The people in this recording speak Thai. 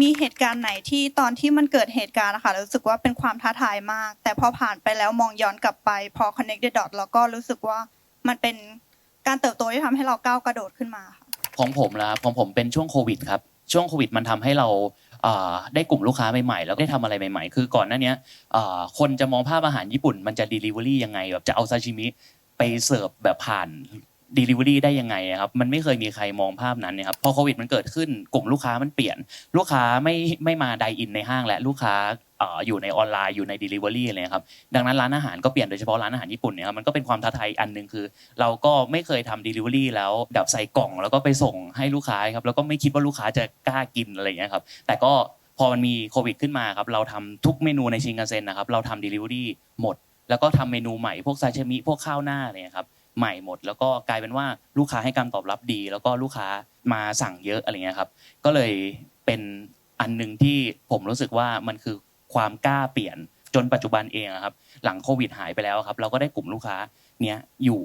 มีเหตุการณ์ไหนที่ตอนที่มันเกิดเหตุการณ์นะคะรู้สึกว่าเป็นความท้าทายมาก แต่พอผ่านไปแล้วมองย้อนกลับไป พอ connect the dot แล้วก็รู้สึกว่ามันเป็นการเติบโตที่ทำให้เราก้าวกระโดดขึ้นมาค่ะของผมละของผมเป็นช่วงโควิดครับช่วงโควิดมันทำให้เราได้กลุ่มลูกค้าใหม่ๆแล้วได้ทำอะไรใหม่ๆ คือก่อนหน้าเนี้ยคนจะมองภาพอาหารญี่ปุ่น มันจะ delivery ยังไงแบบจะเอาซาชิมิไปเสิร์ฟแบบผ่าน delivery ได้ยังไงครับมันไม่เคยมีใครมองภาพนั้นเนี่ยครับพอโควิดมันเกิดขึ้นกลุ่มลูกค้ามันเปลี่ยน ลูกค้าไม่ไม่มาไดอินในห้างและลูกค้าอยู่ในออนไลน์อยู่ใน delivery อะไรเลยครับดังนั้นร้านอาหารก็เปลี่ยนโดยเฉพาะร้านอาหารญี่ปุ่นเนี่ยครับมันก็เป็นความท้าทายอันหนึ่งคือ เราก็ไม่เคยทำ delivery แล้วดับใส่กล่องแล้วก็ไปส่งให้ลูกค้าครับแล้วก็ไม่คิดว่าลูกค้าจะกล้ากินอะไรอย่างเงี้ยครับแต่ก็พอมันมีโควิดขึ้นมาครับเราทำทุกเมนูในชิงกันเซ็นนะครับเราทำ delivery หมด แล้วก็ทำเมนูใหม่พวกซาชิมิพวกข้าวหน้าเนี่ยครับ ใหม่หมด แล้วก็กลายเป็นว่าลูกค้าให้การตอบรับดี แล้วก็ลูกค้ามาสั่งเยอะอะไรเงี้ยครับ ก็เลยเป็นอันหนึ่งที่ผมรู้สึกว่ามันคือความกล้าเปลี่ยนจนปัจจุบันเองครับ หลังโควิดหายไปแล้วครับ เราก็ได้กลุ่มลูกค้าเนี้ยอยู่